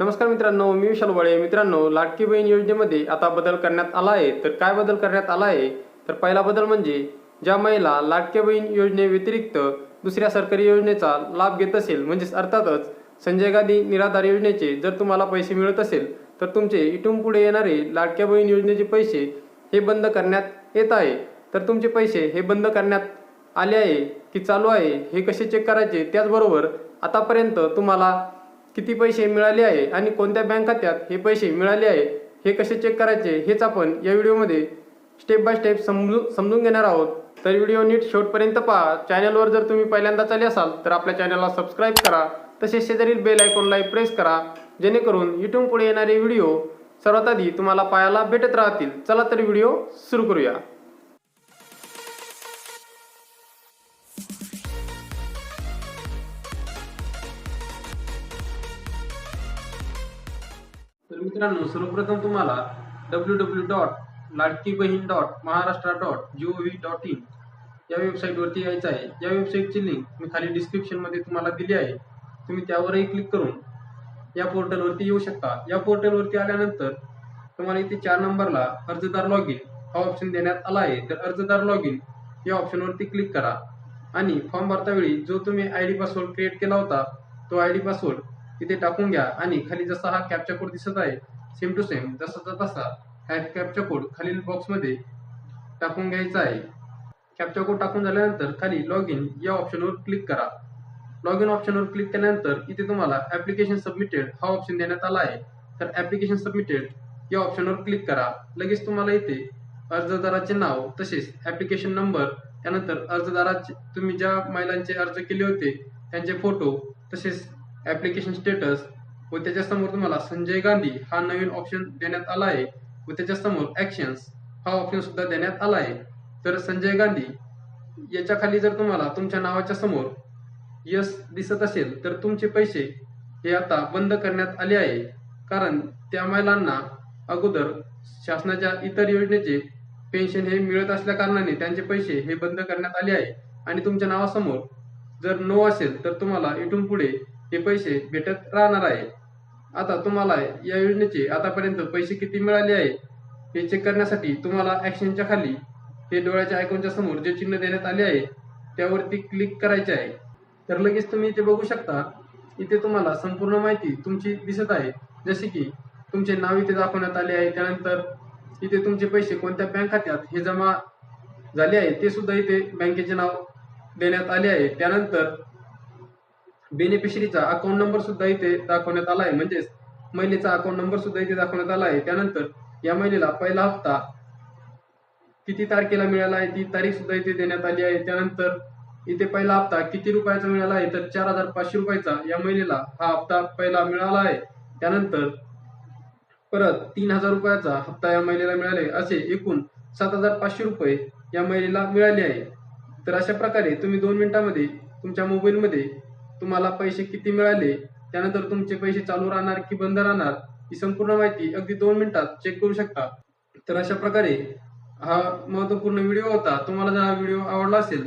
नमस्कार मित्रांनो मी विशाल बळे मित्रांनो लाडकी बहीण योजनेमध्ये आता बदल करण्यात आला आहे. तर काय बदल करण्यात आला आहे? तर पहिला बदल म्हणजे ज्या महिला लाडक्या बहीण योजनेव्यतिरिक्त दुसऱ्या सरकारी योजनेचा लाभ घेत असेल म्हणजेच अर्थातच संजय गांधी निराधार योजनेचे जर तुम्हाला पैसे मिळत असेल तर तुमचे इथून पुढे येणारे लाडक्या बहीण योजनेचे पैसे हे बंद करण्यात येत आहे. तर तुमचे पैसे हे बंद करण्यात आले आहे की चालू आहे हे कसे चेक करायचे? त्याचबरोबर आतापर्यंत तुम्हाला किती पैसे मिळाले आहे आणि कोणत्या बँक खात्यात हे पैसे मिळाले आहे हे कसे चेक करायचे हेच आपण या व्हिडिओमध्ये स्टेप बाय स्टेप समजून समजून घेणार आहोत. तर व्हिडिओ नीट शेवटपर्यंत पहा. चॅनलवर जर तुम्ही पहिल्यांदाच आले असाल तर आपल्या चॅनलला सबस्क्राईब करा. तसेच शेजारील बेल आयकॉनला प्रेस करा. जेणेकरून इथून पुढे येणारे व्हिडिओ सर्वात आधी तुम्हाला पाहायला भेटत राहतील. चला तर व्हिडिओ सुरू करूया. मित्रांनो सर्वप्रथम तुम्हाला W W dot ladki bahin dot Maharashtra dot G O V dot in या वेबसाईटवरती यायचं आहे. या वेबसाईटची लिंक मी खाली डिस्क्रिप्शनमध्ये तुम्हाला दिली आहे. तुम्ही त्यावरही क्लिक करून या पोर्टलवरती येऊ शकता. या पोर्टलवरती आल्यानंतर तुम्हाला इथे चार नंबरला अर्जदार लॉग इन हा ऑप्शन देण्यात आला आहे. तर अर्जदार लॉग इन या ऑप्शनवरती क्लिक करा. आणि फॉर्म भरतावेळी जो तुम्ही आय डी पासवर्ड क्रिएट केला होता तो आय डी पासवर्ड इथे टाकून घ्या. आणि खाली जसा हा कॅपचा कोड दिसत आहे सेम टू सेम जसाचा तसा हा कॅपचा कोड खालील बॉक्समध्ये टाकून घ्यायचा आहे. कॅपचा कोड टाकून झाल्यानंतर खाली लॉग इन या ऑप्शनवर क्लिक करा. लॉग इन ऑप्शनवर क्लिक केल्यानंतर इथे तुम्हाला ऍप्लिकेशन सबमिटेड हा ऑप्शन देण्यात आला आहे. तर ऍप्लिकेशन सबमिटेड या ऑप्शनवर क्लिक करा. लगेच तुम्हाला इथे अर्जदाराचे नाव तसेच ऍप्लिकेशन नंबर त्यानंतर अर्जदाराचे तुम्ही ज्या महिलांचे अर्ज केले होते त्यांचे फोटो तसेच ऍप्लिकेशन स्टेटस व त्याच्यासमोर तुम्हाला संजय गांधी हा नवीन ऑप्शन देण्यात आला आहे. व त्याच्यासमोर ऍक्शन्स हा ऑप्शन सुद्धा देण्यात आला आहे. तर संजय गांधी याच्या खाली जर तुम्हाला तुमच्या नावाच्या समोर यस दिसत असेल तर तुमचे पैसे हे आता बंद करण्यात आले आहे. कारण त्या महिलांना अगोदर शासनाच्या इतर योजनेचे पेन्शन हे मिळत असल्या कारणाने त्यांचे पैसे हे बंद करण्यात आले आहे. आणि तुमच्या नावासमोर जर नो असेल तर तुम्हाला इथून पुढे हे पैसे भेटत राहणार आहे. आता तुम्हाला या योजनेचे आतापर्यंत पैसे किती मिळाले आहे हे चेक करण्यासाठी तुम्हाला ऍक्शनच्या खाली हे डोळ्याच्या आयकॉनच्या समोर जे चिन्ह देण्यात आले आहे त्यावरती क्लिक करायचे आहे. तर लगेच तुम्ही इथे बघू शकता इथे तुम्हाला संपूर्ण माहिती तुमची दिसत आहे. जसे की तुमचे नाव इथे दाखवण्यात आले आहे त्यानंतर इथे तुमचे पैसे कोणत्या बँक खात्यात हे जमा झाले आहे ते सुद्धा इथे बँकेचे नाव देण्यात आले आहे. त्यानंतर बेनिफिशरीचा अकाउंट नंबर सुद्धा इथे दाखवण्यात आला आहे म्हणजेच महिलेचा अकाउंट नंबर सुद्धा इथे दाखवण्यात आला आहे. त्यानंतर या महिलेला पहिला हप्ता किती तारखेला मिळाला आहे ती तारीख सुद्धा इथे देण्यात आली आहे. त्यानंतर इथे पहिला हप्ता किती रुपयाचा मिळाला आहे तर चार हजार पाचशे रुपयाचा या महिलेला हा हप्ता पहिला मिळाला आहे. त्यानंतर परत तीन हजार रुपयाचा हप्ता या महिलेला मिळाले असे एकूण सात हजार पाचशे रुपये या महिलेला मिळाले आहे. तर अशा प्रकारे तुम्ही दोन मिनिटांमध्ये तुमच्या मोबाईलमध्ये तुम्हाला पैसे किती मिळाले त्यानंतर तुमचे पैसे चालू राहणार की बंद राहणार ही संपूर्ण माहिती अगदी दोन मिनिटात चेक करू शकता. तर अशा प्रकारे हा महत्त्वपूर्ण व्हिडिओ होता. तुम्हाला जर हा व्हिडिओ आवडला असेल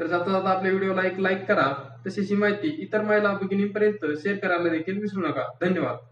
तर जाता जाता आपल्या व्हिडिओला एक लाईक करा. तशीच ही माहिती इतर महिला भगिनींपर्यंत शेअर करायला देखील विसरू नका. धन्यवाद.